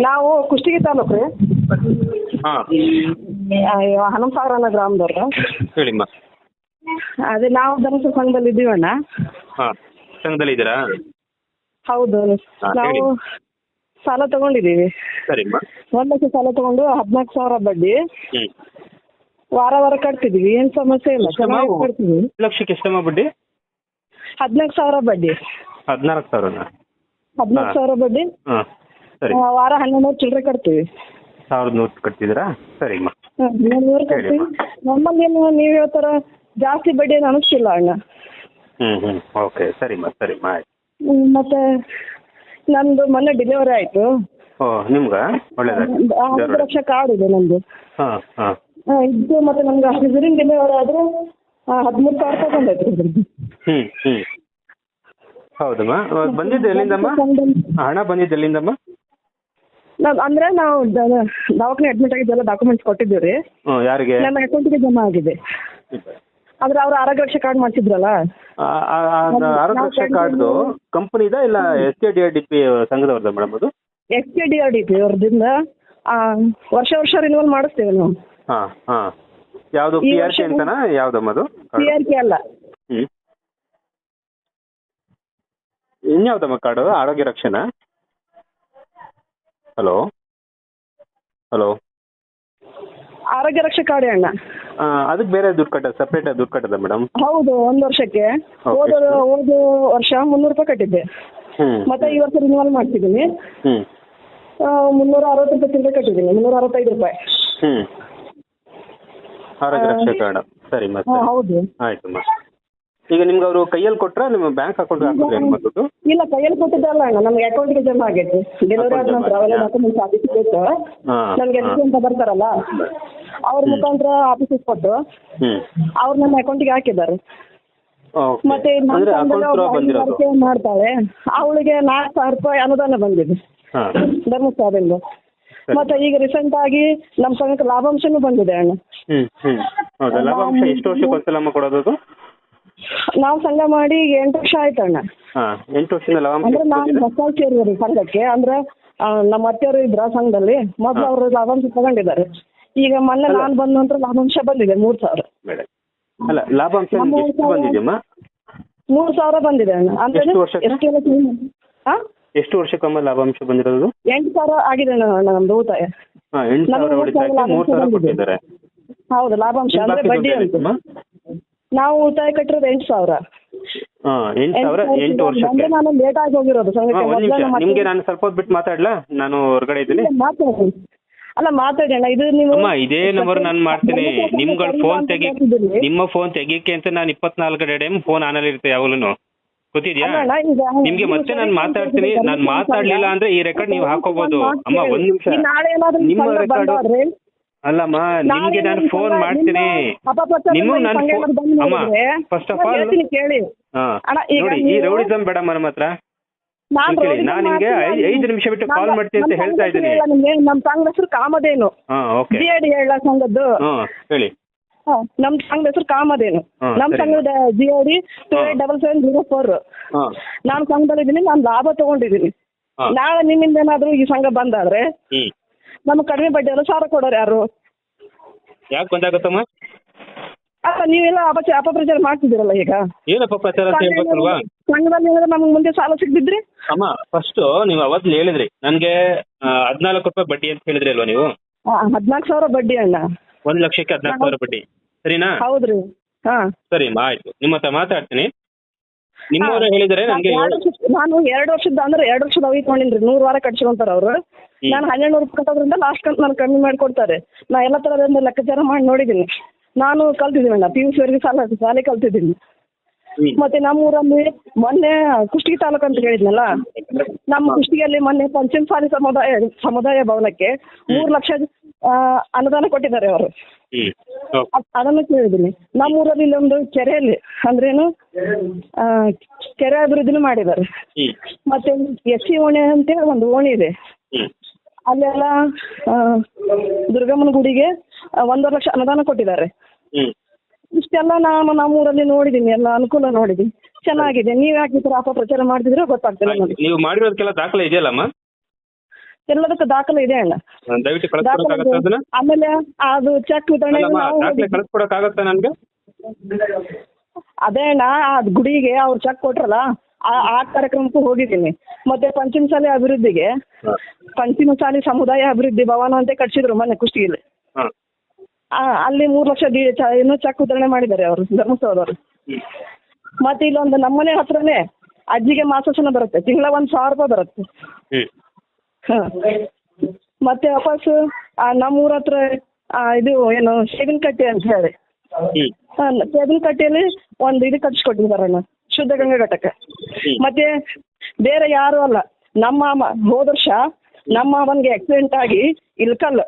ನಾವು ಕುಷ್ಟಗಿ ತಾಲೂಕು ರೀ. ಹಾಂ. ಹನುಮಸಾಗರ ಅನ್ನೋ ಗ್ರಾಮದವ್ರು. ಹೇಳಿಮ್ಮ ಅದೇ ನಾವು ಧರ್ಮಸ್ಥಳ ಸಂಘದಲ್ಲಿ ಇದ್ದೀವಣ್ಣ ಹಾಂ ಸಂಘದಲ್ಲಿ ಇದ್ದೀರಾ ಹೌದು. ಹಾ, ನಾವು ಸಾಲ ತಗೊಂಡಿದ್ದೀವಿ. ಸರಿಮ್ಮ ಒಂದು ಲಕ್ಷ ಸಾಲ ತಗೊಂಡು ಹದಿನಾಲ್ಕು ಸಾವಿರ ಬಡ್ಡಿ. ವಾರ ವಾರ ಕಟ್ತಿದೀವಿ ಏನ್ ಸಮಸ್ಯೆ ಇಲ್ಲ. ಚೆನ್ನಾಗಿ ಕಟ್ತೀವಿ ಲಕ್ಷಕ್ಕೆ ಎಷ್ಟಮ್ಮ ಬಡ್ಡಿ? ಹದಿನಾಲ್ಕು ಸಾವಿರ ಬಡ್ಡಿ. ಹದಿನಾಲ್ಕು ಸಾವಿರನ? ಹದಿನಾಲ್ಕು. ಸಾವಿರ ಬಡ್ಡಿ. ಹಾಂ. ಸರಿ. ವಾರ ಹನ್ನೆರಡು ಚಿಲ್ಲರೆ ಕಟ್ತೀವಿ. ಸಾವಿರದ ನೂರು ಕಟ್ತಿದ್ದೀರಾ? ಸರಿಮ್ಮ ನೂರು ಕಟ್ತೀವಿ. ನಮ್ಮಲ್ಲಿ ಏನು ನೀವು ಹೇಳ್ತಾರ ಜಾಸ್ತಿ ಬಡ್ಡಿ ಏನು ಅನಿಸ್ತಿಲ್ಲ ಅಣ್ಣ. ಹ್ಮ್ ಹ್ಮ್. ಓಕೆ ಸರಿಮ್ಮ ಸರಿಮ್ಮ ಆಯ್ತು. ಹ್ಮ್, ಮತ್ತೆ ನಂದು ಮೊನ್ನೆ ಡೆಲಿವರಿ ಆಯ್ತು. ಓ ನಿಮ್ಗೆ? ಒಳ್ಳೇದಾಯ್ತು. ಹತ್ತು ಲಕ್ಷ ಕಾರ್ಡ್ ಇದೆ ನಂದು ಹಾಂ ಹಾಂ. ಇದು ಮತ್ತೆ ನಮ್ಗೆ ಸಿಸರಿನ್ ಡೆಲಿವರಿ ಆದ್ರೆ ಹದಿಮೂರು ಸಾವಿರ ರೂಪಾಯಿ ಹ್ಮ್. ಹ್ಞೂ ಹ್ಞೂ ಹೌದಮ್ಮ ಬಂದಿದ್ದು ಎಲ್ಲಿಂದಮ್ಮ? ಹಣ ಬಂದಿದ್ದು ಎಲ್ಲಿಂದಮ್ಮ? ನಾವ್ ಅಂದ್ರೆ ನಾವು ದವಾಖಾನೆ ಅಡ್ಮಿಟ್ ಆಗಿದ್ದೆಲ್ಲ ಡಾಕ್ಯುಮೆಂಟ್ಸ್ ಕೊಟ್ಟಿದ್ದೀವಿ ರೀ ಯಾರಿಗೆ? ನನ್ನ ಅಕೌಂಟಿಗೆ ಜಮಾ ಆಗಿದೆ. ಆದ್ರೆ ಅವ್ರ ಆರೋಗ್ಯ ರಕ್ಷೆ ಕಾರ್ಡ್ ಮಾಡಿಸಿದ್ರಲ್ಲ? ಆ- ಆ- ಆ- ಅದು ಆರೋಗ್ಯ ರಕ್ಷಾ ಕಾರ್ಡ್ದು ಕಂಪನಿದ ಇಲ್ಲ S K D R D P ಸಂಘದವ್ರದ madam ಅದು? S K D R D P ಅವ್ರದಿಂದ ಆ, ವರ್ಷ ವರ್ಷ ರಿನಿವಲ್ ಮಾಡಿಸ್ತೇವೆ ನಾವು. ಹಾ ಹಾ. ಯಾವುದು ಈ ಪಿ ಆರ್ ವರ್ಷ ಕೆ ಅಂತನಾ? ಯಾವ್ದಮ್ಮ ಅದು? ಪಿ ಆರ್ ಕೆ ಅಲ್ಲ. ಹ್ಮ್. ಇನ್ಯಾವ್ದಮ್ಮ ಕಾರ್ಡು ಆರೋಗ್ಯ ರಕ್ಷಣಾ ಹಲೋ? ಹಲೋ? ಆರೋಗ್ಯ ರಕ್ಷೆ ಕಾರ್ಡ್ ಅಣ್ಣ. ಅದಕ್ಕೆ ಬೇರೆ ದುಡ್ಡು ಕಟ್ಟ ಸಪ್ರೇಟ್ ದುಡ್ಡು ಕಟ್ಟದ ಮೇಡಮ್ ಹೌದು ಒಂದು ವರ್ಷಕ್ಕೆ. ಹೋದ ಹೋದ ವರ್ಷ ಮುನ್ನೂರು ರೂಪಾಯಿ ಕಟ್ಟಿದ್ದೆ. ಮತ್ತೆ ಈ ವರ್ಷ ರಿನ್ಯೂವಲ್ ಮಾಡ್ತಿದ್ದೀನಿ. ಆ, ಮುನ್ನೂರ ಅರವತ್ತು ರೂಪಾಯಿ ತಿಂಗಳು ಕಟ್ಟಿದ್ದೀನಿ ಮುನ್ನೂರ ಅರವತ್ತೈದು ರೂಪಾಯಿ. ಆರೋಗ್ಯ ರಕ್ಷಾ ಕಾರ್ಡ್ ಸರಿ ಹಾಂ ಮತ್ತೆ ಹೌದು ಆಯ್ತಮ್ಮ ಈಗ ನಿಮ್ಗೆ ಅವರು ಕೈಯಲ್ಲಿ ಕೊಟ್ಟರೆ ನಿಮ್ಮ ಬ್ಯಾಂಕ್ ಅಕೌಂಟ್ ಹಾಕಿದ್ರೆ ಏನು ಇಲ್ಲ ಕೈಯಲ್ಲಿ ಕೊಟ್ಟಿದ್ದಲ್ಲ ಅಣ್ಣ. ನಮ್ಗೆ ಅಕೌಂಟ್ಗೆ ಜಮಾ ಆಗೈತಿ. ಡೆಲಿವರಿ ಆದ ನಂತರ ಅವೆಲ್ಲ ಡಾಕ್ಯುಮೆಂಟ್ಸ್ ಹಾಂ ನಮ್ಗೆ ಎಲ್ ಅಂತ ಬರ್ತಾರಲ್ಲ ಅವ್ರ ಮುಖಾಂತರ ಆಫೀಸಿಗೆ ಕೊಟ್ಟು ಅವ್ರ ನಮ್ಮ ಅಕೌಂಟ್ಗೆ ಹಾಕಿದ್ದಾರೆ. ಓಕೆ ಮತ್ತೆ ಮಾಡ್ತಾಳೆ ಅವಳಿಗೆ ನಾಲ್ಕು ಸಾವಿರ ರೂಪಾಯಿ ಅನುದಾನ ಬಂದಿದೆ. ಹಾಂ. ಧರ್ಮಸ್ಥಳದಿಂದ. ಮತ್ತೆ ಈಗ ರೀಸೆಂಟ್ ಆಗಿ ನಮ್ಮ ಸಂಘಕ್ಕೆ ಲಾಭಾಂಶನೂ ಬಂದಿದೆ ಅಣ್ಣ. ಹ್ಮ್ ಹ್ಮ್. ಹೌದಾ? ಲಾಭಾಂಶ ಎಷ್ಟು ವರ್ಷಕ್ಕೆ ಒಂದ್ಸಲಮ್ಮ ಕೊಡೋದು ಅದು? ನಾವು ಸಂಘ ಮಾಡಿ ಈಗ ಎಂಟು ವರ್ಷ ಆಯ್ತು ಅಣ್ಣ. ಹಾಂ ಎಂಟು ಲಾಭಾಂಶ ಅಂದ್ರೆ ಎಷ್ಟು ನಾನು? ಹೊಸ ಸೇರಿದ್ರು ಸಂಘಕ್ಕೆ. ಅಂದ್ರೆ ಆ, ನಮ್ಮ ಅತ್ತೆಯವರು ಇದ್ರ ಸಂಘದಲ್ಲಿ. ಮೊದ್ಲು ಅವರು ಲಾಭಾಂಶ ತಗೊಂಡಿದ್ದಾರೆ. ಈಗ ಮೊನ್ನೆ ನಾನು ಬಂದ ನಂತರ ಲಾಭಾಂಶ ಬಂದಿದೆ ಮೂರ್ ಸಾವಿರ. ಬೇಡ. ಅಲ್ಲ ಲಾಭಾಂಶ ನಮ್ಮ ನಿಮ್ಗೆ ಎಷ್ಟು ಸಂಘ- ಬಂದಿದೆಯಮ್ಮ? ಮೂರು ಸಾವಿರ ಬಂದಿದೆ ಅಣ್ಣ. ಅಂದ್ರೆ ಎಷ್ಟು ವರ್ಷಕ್ಕೆ? ಎಷ್ಟು ಎಷ್ಟು ವರ್ಷಕ್ಕೊಮ್ಮೆ ಲಾಭಾಂಶ ಬಂದಿರೋದು? ಎಂಟು ಸಾವಿರ ಆಗಿದೆ ಅಣ್ಣ ನಮ್ದು ಉಳಿತಾಯ ಹಾ ಎಂಟು ನಮಗೆ ಸಾವಿರ ಮೂರು ಸಾವಿರ ಉಳಿತಾಯಕ್ಕೆ ಮೂರು ಸಾವಿರ ಲಾಭಾಂಶ ಕೊಟ್ಟಿದ್ದಾರೆ. ಹೌದು ಲಾಭಾಂಶ ಅಂದ್ರೆ ಬಾಕಿ ಬಡ್ಡಿ ದುಡ್ಡು ಅಂತ? ನಾವು ಉಳಿತಾಯ ಕಟ್ಟಿರೋದು ಎಂಟು ಸಾವಿರ. ಹಾಂ ಎಂಟು ಸಾವಿರ ಎಂಟು ವರ್ಷಕ್ಕೆ. ನಾನು ಲೇಟ್ ಆಗಿ ಹೋಗಿರೋದು. ಹಾಂ ಸಂಘಕ್ಕೆ ಒಂದು ನಿಮಿಷ. ಮೊದ್ಲು ನಮ್ಮ ನಿಮಗೆ ನಾನು ಸ್ವಲ್ಪ ಹೊತ್ತು ಬಿಟ್ಟು ಮಾತಾಡ್ಲಾ? ನಾನು ಹೊರಗಡೆ ಇದ್ದೀನಿ. ಇಲ್ಲ, ಮಾತಾಡಿ. ಅಲ್ಲ ಮಾತಾಡಿ ಅಣ್ಣ. ಇದು ನೀವು ಅಮ್ಮ ಇದೇ ನಂಬರ್ ನಾನು ಮಾಡ್ತೀನಿ. ನಿಮ್ಗಳ ಫೋನ್ ತೆಗಿ ನಿಮ್ಮ ಫೋನ್ ತೆಗಿಯಕ್ಕೆ ಅಂತ ನಾನು ಇಪ್ಪತ್ನಾಲ್ಕು ಟೈಮ್ ಫೋನ್ ಆನಲ್ಲಿ ಇರುತ್ತೆ ಯಾವಾಗಲೂ ಗೊತ್ತಿದ್ಯಾ? ಅಲ್ಲ ಅಣ್ಣ, ಈಗ ನಿಮ್ಗೆ ಮತ್ತೆ ನಾನು ಮಾತಾಡ್ತೀನಿ. ನಾನು ಮಾತಾಡ್ಲಿಲ್ಲ ಅಂದ್ರೆ ಈ ರೆಕಾರ್ಡ್ ನೀವು ಹಾಕೋಬಹುದು ಅಮ್ಮ ಒಂದ್ ನಿಮಿಷ. ಈ ನಾಳೆ ಏನಾದ್ರೂ ನಿಮ್ಮ ಸಂಘ ರೆಕಾರ್ಡ್ ಬಂದಾದ್ರೆ ಅಲ್ಲಮ್ಮ ನಿಮ್ಗೆ ನಾನು ಫೋನ್ ಮಾಡ್ತೀನಿ. ಮಾಡಿ ನಾನು ಅಮ್ಮ ಫಸ್ಟ್ ಆಫ್ ಆಲ್ ಕೇಳಿ. ನೋಡಿ ಈ ರೌಡಿ ಬೇಡಮ್ಮ ನಮ್ಮ ಹತ್ರ. ನಾನ್ ಕೇಳಿ, ರೋಡಿಗೆ ನಿಮ್ಗೆ ಐದು ನಿಮಿಷ ಬಿಟ್ಟು ಕಾಲ್ ಮಾಡ್ತೀನಿ ಅಂತ ಹೇಳ್ತಾ ಇದ್ದೀನಿ. ನಿಮ್ಗೆ, ನಮ್ಮ ಸಂಘದ ಹೆಸರು ಬಿ ಎಡ್ ಹೇಳ ಸಂಘದ್ದು. ಹೇಳಿ. ನಮ್ ನಮ್ಮ ಸಂಘದ ಹೆಸರು ಕಾಮದೇನು ನಮ್. ಸಂಘದ G two. Eight double seven zero four ನಾನ್ ಸಂಘದಲ್ಲಿ ಸಂಘದಲ್ಲಿದ್ದೀನಿ ನಾನು ಲಾಭ ತಗೊಂಡಿದ್ದೀನಿ. ನಾಳೆ ನಿಮ್ಮಿಂದ ಏನಾದ್ರು ಈ ಸಂಘ ಬಂದಾದ್ರೆ ನಮ್ಗೆ ಕಡಿಮೆ ಬಡ್ಡಿ ಅಲ್ಲ ಸಾಲ ಕೊಡೋರು ಯಾರು? ಯಾಕೆ ಬಂದಾಗತ್ತಮ್ಮ ಅಲ್ಲ ನೀವೆಲ್ಲ ಅಪಚ ಅಪಪ್ರಚಾರ ಮಾಡ್ತಿದ್ದೀರಲ್ಲ ಈಗ? ಏನಪ್ಪ ಪ್ರಚಾರ ಅಂತ ಹೇಳ್ಬೇಕಲ್ವಾ? ಸಂಘದಲ್ಲಿ ಏನಾದ್ರು ನಮ್ಗೆ ಮುಂದೆ ಸಾಲ ಸಿಗ್ತಿದ್ರಿ ಅಮ್ಮ ಫಸ್ಟ್ ನೀವು ಅವತ್ತು ಹೇಳಿದ್ರಿ. ನನ್ಗೆ ಹದಿನಾಲ್ಕು ರೂಪಾಯಿ ಬಡ್ಡಿ ಅಂತ ಹೇಳಿದ್ರಿ ಅಲ್ವಾ ನೀವು? ಹದಿನಾಲ್ಕು ಸಾವಿರ ಬಡ್ಡಿ ಅಣ್ಣ. ಒಂದ್ ಲಕ್ಷಕ್ಕೆ ಹದಿನಾಲ್ಕು ಸಾವಿರ ಬಡ್ಡಿ. ಸರಿನಾ? ಹೌದ್ರಿ. ಹಾ. ಸರಿ ಅಮ್ಮ ಆಯ್ತು. ನಿಮ್ಮ ಹತ್ರ ಮಾತಾಡ್ತೀನಿ. ನಿಮ್ಮವರು ಹೇಳಿದರೆ ಎರಡು ವರ್ಷ- ನಾನು ಎರಡು ವರ್ಷದ ಅಂದ್ರೆ ಎರಡು ವರ್ಷದ ಅವಿ ತಗೊಂಡಿನ್ರಿ. ನೂರು ವಾರ ಕಟ್ಸ್ಕೊಂತಾರ ಅವ್ರು. ನಾನು ಹನ್ನೆರಡು ನೂರು ಕಟ್ಟೋದ್ರಿಂದ ಲಾಸ್ಟ್ ಕಂತ್ ನಾನು ಕಮ್ಮಿ ಮಾಡ್ಕೊಡ್ತಾರೆ. ನಾ ಎಲ್ಲ ತರದ ಲೆಕ್ಕಾಚಾರ ಮಾಡಿ ನೋಡಿದ್ದೀನಿ ನಾನು ಕಲ್ತಿದ್ದೀನಿ ಅಣ್ಣ. ಪಿ ಯು ಸಿವರೆಗೆ ಸಾಲ ಶಾಲೆ ಕಲ್ತಿದ್ದೀನಿ. ಹ್ಮ್. ಮತ್ತೆ ನಮ್ಮೂರಲ್ಲಿ ಮೊನ್ನೆ ಕುಷ್ಟಗಿ ತಾಲೂಕು ಅಂತ ಹೇಳಿದ್ನಲ್ಲ? ನಮ್ಮ ಕುಷ್ಟಿಯಲ್ಲಿ ಮೊನ್ನೆ ಪಂಚಮಸಾಲಿ ಸಮುದಾಯ ಸಮುದಾಯ ಭವನಕ್ಕೆ ಮೂರು ಲಕ್ಷ ಆ, ಅನುದಾನ ಕೊಟ್ಟಿದ್ದಾರೆ ಅವರು. ಹ್ಮ್. ಅದನ್ನು ಕೇಳಿದ್ದೀನಿ. ನಮ್ಮೂರಲ್ಲಿ ಇಲ್ಲೊಂದು ಕೆರೆಯಲ್ಲಿ ಅಂದ್ರೇನು ಆ, ಕೆರೆ ಅಭಿವೃದ್ಧಿನೂ ಮಾಡಿದ್ದಾರೆ. ಹ್ಮ್. ಮತ್ತೆ ಎಸ್ ಸಿ ಓಣಿ ಅಂತೇಳಿ ಒಂದು ಓಣಿ ಇದೆ. ಹ್ಮ್. ಅಲ್ಲೆಲ್ಲ ಆ, ದುರ್ಗಮ್ಮನ ಗುಡಿಗೆ ಆ, ಒಂದೂವರೆ ಲಕ್ಷ ಅನುದಾನ ಕೊಟ್ಟಿದ್ದಾರೆ. ಹ್ಮ್. ಇಷ್ಟೆಲ್ಲ ನಾನು ನಮ್ಮೂರಲ್ಲಿ ನೋಡಿದ್ದೀನಿ ಎಲ್ಲ ಅನುಕೂಲ ನೋಡಿದ್ದೀನಿ. ಚೆನ್ನಾಗಿದೆ. ನೀವು ಯಾಕೆ ಈ ಥರ ಅಪಪ್ರಚಾರ ಮಾಡ್ತಿದ್ರೆ ಗೊತ್ತಾಗ್ತಿಲ್ಲ ನನಗೆ ನೀವು ಮಾಡಿರೋದಕ್ಕೆಲ್ಲ ದಾಖಲೆ ಇದೆಯಲ್ಲಮ್ಮ ಎಲ್ಲದಕ್ಕೂ ದಾಖಲೆ ಇದೆ ಅಣ್ಣ. ದಯವಿಟ್ಟು ದಾಖಲೆ ಕಳಿಸ್ಕೊಡಕ್ಕಾಗತ್ತಾ ಅದನ್ನ? ಆಮೇಲೆ ಅದು ಚೆಕ್ ವಿತರಣೆ ಅಲ್ಲಮ್ಮ ನಾವು ದಾಖಲೆ ಹೋಗಿದ್ವಿ. ಕಳಿಸ್ಕೊಡಕ್ಕಾಗತ್ತಾ ನನ್ಗೆ? ಅದೇ ಅಣ್ಣ ಆ ಗುಡಿಗೆ ಅವ್ರು ಚೆಕ್ ಕೊಟ್ರಲ್ಲ ಆ ಆ ಕಾರ್ಯಕ್ರಮಕ್ಕೂ ಹೋಗಿದ್ದೀನಿ. ಮತ್ತೆ ಪಂಚಮಸಾಲಿ ಅಭಿವೃದ್ಧಿಗೆ ಪಂಚಮಸಾಲಿ ಸಮುದಾಯ ಅಭಿವೃದ್ಧಿ ಭವನ ಅಂತ ಕಟ್ಸಿದ್ರು ಮೊನ್ನೆ ಕುಷ್ಟಗಿಲಿ ಹಾ. ಆ, ಅಲ್ಲಿ ಮೂರು ಲಕ್ಷ ಡಿ ಚ- ಏನು ಚೆಕ್ ವಿತರಣೆ ಮಾಡಿದ್ದಾರೆ ಅವರು ಧರ್ಮಸ್ಥಳದವರು. ಹ್ಮ್. ಮತ್ತೆ ಇಲ್ಲೊಂದು ನಮ್ಮನೆ ಹತ್ರನೇ ಅಜ್ಜಿಗೆ ಮಾಸಾಶನ ಬರುತ್ತೆ ತಿಂಗಳ ಒಂದ್ ಸಾವಿರ ರೂಪಾಯಿ ಬರುತ್ತೆ. ಹ್ಮ್. ಹ. ಮತ್ತೆ ವಾಪಸ್ ಆ, ನಮ್ಮೂರ ಹತ್ರ ಆ, ಇದು ಏನು ಶೇವಿನ ಕಟ್ಟೆ ಅಂತ ಹೇಳಿ. ಹ್ಮ್. ಶೇವಿನ ಕಟ್ಟೆಯಲ್ಲಿ ಒಂದು ಇದು ಕಟ್ಸ್ಕೊಟ್ಟಿದ್ದಾರಣ್ಣ ಶುದ್ಧ ಗಂಗಾ ಘಟಕ. ಮತ್ತೆ ಬೇರೆ ಯಾರು ಅಲ್ಲ. ನಮ್ಮ ಮಾಮ ಹೋದ ವರ್ಷ ನಮ್ಮ ಮಾಮನ್ಗೆ ಆಕ್ಸಿಡೆಂಟ್ ಆಗಿ Ilkal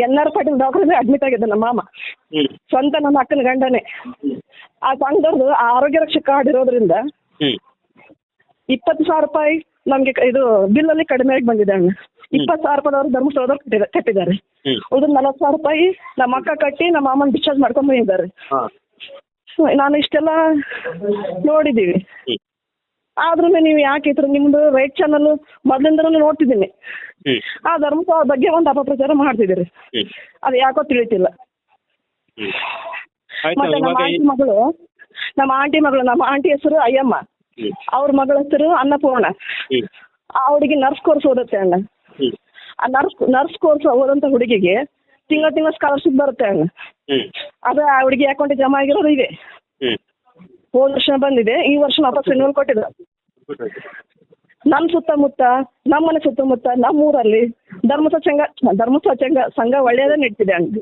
N R Patil doctor admit ಆಗಿದ್ದ ನಮ್ಮ ಮಾಮ. ಹ್ಮ್. ಸ್ವಂತ ನಮ್ಮ ಅಕ್ಕನ ಗಂಡನೇ. ಆ ಸಂಘದವ್ರದ್ದು ಆರೋಗ್ಯ ರಕ್ಷಕ ಕಾರ್ಡ್ ಇರೋದ್ರಿಂದ ಹ್ಮ್. ಇಪ್ಪತ್ತು ಸಾವಿರ ರೂಪಾಯಿ ನಮಗೆ ಇದು ಬಿಲ್ ಅಲ್ಲಿ ಕಡಿಮೆ ಆಗಿ ಬಂದಿದೆ ಅಣ್ಣ. ಇಪ್ಪತ್ತು ಸಾವಿರ ರೂಪಾಯಿ ಅವರು ಧರ್ಮಸ್ಥಳದವ್ರು ಕಟ್ಟಿದ ಕಟ್ಟಿದ್ದಾರೆ. ಉಳಿದ ನಲವತ್ತು ಸಾವಿರ ರೂಪಾಯಿ ನಮ್ಮ ಅಕ್ಕ ಕಟ್ಟಿ ನಮ್ಮ ಅಮ್ಮನ್ ಡಿಸ್ಚಾರ್ಜ್ ಮಾಡ್ಕೊಂಡ್ ಬಂದಿದ್ದಾರೆ. ನಾನು ಇಷ್ಟೆಲ್ಲ ನೋಡಿದೀವಿ ಆದ್ರೂ ನೀವು ಯಾಕೆ ಇದ್ರು ನಿಮ್ದು ರೈಟ್ ಚಾನಲ್ ಮೊದಲಿಂದನೂ ನೋಡ್ತಿದ್ದೀನಿ. ಆ ಧರ್ಮಸ್ಥಳ ಬಗ್ಗೆ ಒಂದು ಅಪಪ್ರಚಾರ ಮಾಡ್ತಿದ್ದೀರಿ. ಅದು ಯಾಕೋ ತಿಳಿತಿಲ್ಲ. ಮತ್ತೆ ನಮ್ಮ ಆಂಟಿ ಮಗಳು ನಮ್ಮ ಆಂಟಿ ಮಗಳು ನಮ್ಮ ಆಂಟಿ ಹೆಸರು ಅಯ್ಯಮ್ಮ. ಅವ್ರ ಮಗಳ ಹೆಸರು ಅನ್ನಪೂರ್ಣ. ಅವಳಿಗೆ ನರ್ಸ್ ಕೋರ್ಸ್ ಓದುತ್ತೆ ಅಣ್ಣ. ಆ ನರ್ಸ್ ನರ್ಸ್ ಕೋರ್ಸ್ ಓದಂತ ಹುಡುಗಿಗೆ ತಿಂಗಳ ತಿಂಗಳ ಸ್ಕಾಲರ್ಶಿಪ್ ಬರುತ್ತೆ ಅಣ್ಣ. ಅದ ಆ ಹುಡುಗಿ ಅಕೌಂಟ್ ಜಮಾ ಆಗಿರೋದು ಇದೆ. ಹೋದ ವರ್ಷ ಬಂದಿದೆ ಈ ವರ್ಷ ವಾಪಸ್ ರಿನ್ಯೂವಲ್ ಕೊಟ್ಟಿದ್ರು ನಮ್ಮ ಸುತ್ತಮುತ್ತ ನಮ್ಮನೆ ಸುತ್ತಮುತ್ತ ನಮ್ಮೂರಲ್ಲಿ ಧರ್ಮಸ್ಥಳ ಸಂಘ ಧರ್ಮಸ್ಥಳ ಸಂಘ ಸಂಘ ಒಳ್ಳೆಯದೇ ನಡೀತಿದೆ ಅಣ್ಣ.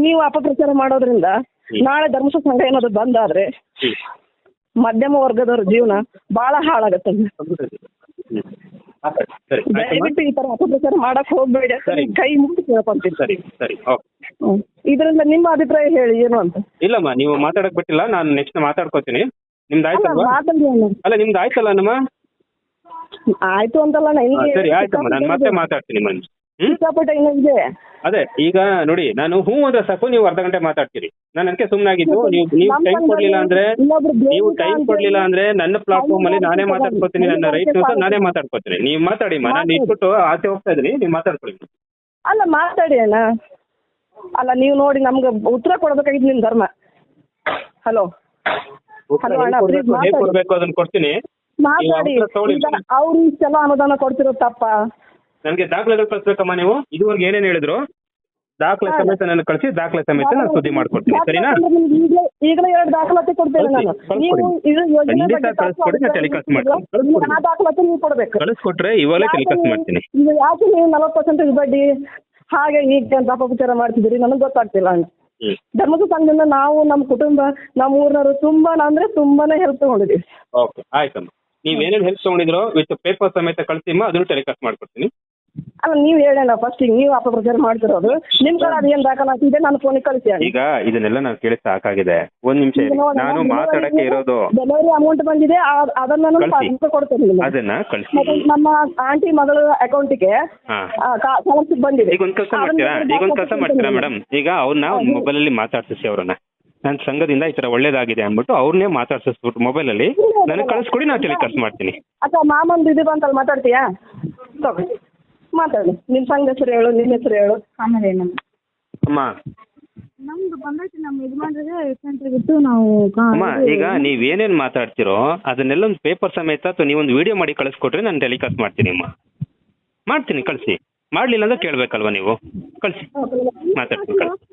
ನೀವು ಅಪಪ್ರಚಾರ ಮಾಡೋದ್ರಿಂದ ನಾಳೆ ಧರ್ಮಸ್ಥಳ ಸಂಘ ಏನಾದ್ರು ಬಂದಾದ್ರೆ ಮಧ್ಯಮ ವರ್ಗದವ್ರ ಜೀವನ ಬಹಳ ಹಾಳಾಗತ್ತೆ. ದಯವಿಟ್ಟು ಈ ತರ ಅಪಪ್ರಚಾರ ಮಾಡಕ್ ಹೋಗ್ಬೇಡಿ. ಕೈ ಮುಗಿದು ಕೇಳ್ಕೊಂತೀನಿ. ಸರಿ ಸರಿ. ಓಕೆ. ಇದರಿಂದ ನಿಮ್ಮ ಅಭಿಪ್ರಾಯ ಹೇಳಿ ಏನು ಅಂತ? ಇಲ್ಲಮ್ಮ ನೀವು ಮಾತಾಡಕ್ ಬಿಟ್ಟಿಲ್ಲ ನಾನು ನೆಕ್ಸ್ಟ್ ಮಾತಾಡ್ಕೋತೀನಿ. ನಿಮ್ದು ಆಯ್ತಲ್ಲ ಆಯ್ತಲ್ವಾ ಮಾತಾಡಿ ಅಣ್ಣ ಅಲ್ಲ ನಿಮ್ದು ಆಯ್ತಲ್ಲ ನಮ್ಮ ಆಯ್ತು ಅಂತಲ್ಲ ಅಣ್ಣ ಹಾ, ಸರಿ ಆಯ್ತಮ್ಮ ನಾನು ಮತ್ತೆ ಮಾತಾಡ್ತೀನಿ ಮನ್ಸು. ಸಿಕ್ಕಾಪಟ್ಟೆ ಇನ್ನೂ ಇದೆ. ಅದೇ ಈಗ ನೋಡಿ ನಾನು ಹ್ಞೂ ಅಂದ್ರೆ ಸಾಕು ನೀವು ಅರ್ಧ ಗಂಟೆ ಮಾತಾಡ್ತೀರಿ. ನಾನು ಅದಕ್ಕೆ ಸುಮ್ಮನಾಗಿದ್ದು ನೀವು ನೀವು ಟೈಮ್ ಕೊಡ್ಲಿಲ್ಲ ಅಂದ್ರೆ ಇನ್ನೊಬ್ರು ನೀವು ಟೈಮ್ ಅಂತ ಕೊಡ್ಲಿಲ್ಲ ಅಂದ್ರೆ ನನ್ನ ಪ್ಲಾಟ್ಫಾರ್ಮ್ ಅಲ್ಲಿ ನಾನೇ ಮಾತಾಡ್ಕೊತೀನಿ ಮಾತಾಡ್ಕೋತೀನಿ ನನ್ನ ರೈಟ್ ನಾನೇ ಮಾತಾಡ್ಕೊತೀನಿ. ನೀವು ಮಾತಾಡಿ ನಾನು ಮಾತಾಡಿ. ಇಟ್ಬಿಟ್ಟು ಆಚೆ ಹೋಗ್ತಾ ಇದ್ದೀನಿ ನೀವು ಮಾತಾಡ್ಕೊಳ್ಳಿ. ಅಲ್ಲ ಮಾತಾಡಿ ಅಣ್ಣ. ಅಲ್ಲ ನೀವು ನೋಡಿ ನಮ್ಗೆ ಉತ್ತರ ಕೊಡ್ಬೇಕಾಗಿದ್ದು ನಿಮ್ ಧರ್ಮ. ಹಲೋ. ಹಲೋ ಅಣ್ಣ, ಹೇಗ್ ಕೊಡ್ಬೇಕು ಮಾತಾಡಿ. ಕೊಡ್ಬೇಕು ಅದನ್ನ ಕೊಡ್ತೀನಿ. ಮಾತಾಡಿ. ಅವಸರ ತಗೊಳ್ಳಿ. ಈಗ ಅವ್ರು ಇಷ್ಟೆಲ್ಲ ಅನುದಾನ ಕೊಡ್ತಿರೋ ತಪ್ಪ? ನನಗೆ ದಾಖಲೆಗಳು ಕಳ್ಸ್ಬೇಕಮ್ಮ ನೀವು? ಇದುವರೆಗೆ ಏನೇನ್ ಹೇಳಿದ್ರು? ದಾಖಲೆ ಸಮೇತ ನನ್ನ ಕಳಿಸಿ ದಾಖಲೆ ಸಮೇತ ನಾನು ಸುದ್ದಿ ಮಾಡ್ಕೊಡ್ತೀನಿ ಸರಿನಾ? ಈಗಲೇ ಎರಡು ದಾಖಲಾತಿ ಕೊಡ್ತೇನೆ ನಾನು. ಕಳ್ಸ್ಕೊಡಿ. ನೀವು ಇದು ಯೋಜನೆ ಖಂಡಿತ ಬಗ್ಗೆ ನಾನು ಟೆಲಿಕಾಸ್ಟ್ ಮಾಡ್ತೀನಿ. ಆ ದಾಖಲಾತಿ ನೀವು ಕೊಡ್ಬೇಕು. ಕಳಿಸ್ಕೊಟ್ರೆ ಇವಾಗಲೇ ಟೆಲಿಕಾಸ್ಟ್ ಮಾಡ್ತೀನಿ. ಈಗ ಯಾಕೆ ನೀವು ನಲವತ್ತು ಪರ್ಸೆಂಟ್ ಬಡ್ಡಿ ಹಾಗೆ ಈಗ ಅಂತ ಮಾಡ್ತಿದ್ದೀರಿ ನನಗೆ ಗೊತ್ತಾಗ್ತಿಲ್ಲ ಅಂತ. ಧರ್ಮದ ಸಂಘದಿಂದ ನಾವು ನಮ್ಮ ಕುಟುಂಬ ನಮ್ಮ ಊರಿನವರು ತುಂಬಾ ಅಂದ್ರೆ ತುಂಬಾನೇ ಹೆಲ್ಪ್ ತಗೊಂಡಿದ್ದೀವಿ. ಓಕೆ ಆಯ್ತಮ್ಮ. ನೀವ್ ಏನೇನ್ ಹೆಲ್ಪ್ ತಗೊಂಡಿದ್ರು ವಿತ್ ಪೇಪರ್ ಸಮೇತ ಕಳಿಸಿಮ್ಮ ಅದನ್ನು ಟೆಲಿಕಾಸ್ಟ್ ಮಾಡ್ಕೊಡ್ತೀನಿ. ಅಲ್ಲ ನೀವು ಹೇಳೋಣ ಫಸ್ಟ್ ಈಗ ನೀವು ಅಪಪ್ರಚಾರ ಮಾಡ್ತಿರೋದು. ನಿಮ್ ಕಡೆ ಅದೇನ್ ಏನ್ ದಾಖಲಾತಿ ಇದೆ ನಾನು ಫೋನ್ ಕಳಿಸಿ ಈಗ ಇದನ್ನೆಲ್ಲ ನಾನು ಕೇಳಿ ಸಾಕಾಗಿದೆ. ಒಂದ್ ನಿಮಿಷ ಇರಿ. ನಾನು ಮಾತಾಡಕ್ಕೆ ಇರೋದು. ಡೆಲಿವರಿ ಅಮೌಂಟ್ ಬಂದಿದೆ ಆ- ಅದನ್ನ ನಾನು ಕಳ್ಸಿ. ಪಾಸ್ಬುಕ್ ಕೊಡ್ತೇನೆ ನಿಮ್ಗೆ. ಅದನ್ನ ಕಳಿಸಿ. ಮತ್ತೆ ನಮ್ಮ ಆಂಟಿ ಮಗಳ ಅಕೌಂಟಿಗೆ ಹಾ. ಸ್ಕಾಲರ್ಶಿಪ್ ಬಂದಿದೆ. ಈಗ ಒಂದ್ ಕೆಲಸ ಮಾಡ್ತೀರಾ? ಈಗ ಒಂದ್ ಕೆಲಸ ಮಾಡ್ತೀರಾ ಮೇಡಮ್ ಈಗ ಅವ್ರನ್ನ ಮೊಬೈಲ್ ಅಲ್ಲಿ ಮಾತಾಡ್ಸಿಸಿ ಅವ್ರನ್ನ. ನನ್ನ ಸಂಘದಿಂದ ಈ ತರ ಒಳ್ಳೇದಾಗಿದೆ ಅಂದ್ಬಿಟ್ಟು ಅವ್ರನ್ನೇ ಮಾತಾಡ್ಸಿಸ್ಬಿಟ್ಟು ಮೊಬೈಲ್ ಅಲ್ಲಿ. ನನಗೆ ಕಳಿಸ್ಕೊಡಿ ನಾನು ಟೆಲಿಕಾಸ್ಟ್ ಮಾಡ್ತೀನಿ. ಅಥವಾ ಮಾಮನ್ ಇದು ಬಂತಲ್ಲ ಮಾತಾಡ್ತೀಯಾ? ತಗೋ. ಮಾತಾಡಿ. ನಿಮ್ಮ ಸಂಘ ಹೆಸರು ಹೇಳು ನಿಮ್ಮ ಹೆಸರು ಹೇಳು. ಆಮೇಲೆ ಏನು ಅಮ್ಮ. ನಮ್ದು ಬಂದೈತಿ ನಮ್ಮ ಯಜಮಾನ್ರಿಗೆ ಸೆಂಟ್ರ್ ಬಿಟ್ಟು ನಾವು ಕಾ- ಅಮ್ಮ ಈಗ ನೀವ್ ಏನೇನ್ ಮಾತಾಡ್ತಿರೋ ಅದನ್ನೆಲ್ಲ ಒಂದು ಪೇಪರ್ ಸಮೇತ ಅಥವಾ ನೀವೊಂದು ವಿಡಿಯೋ ಮಾಡಿ ಕಳಿಸ್ಕೊಟ್ರೆ ನಾನು ಟೆಲಿಕಾಸ್ಟ್ ಮಾಡ್ತೀನಿ ಅಮ್ಮ. ಮಾಡ್ತೀನಿ ಕಳಿಸಿ. ಮಾಡ್ಲಿಲ್ಲ ಅಂದ್ರೆ ಕೇಳ್ಬೇಕಲ್ವಾ ನೀವು? ಕಳಿಸಿ. ಮಾತಾಡ್ತೀನಿ ಕಳಿಸಿ.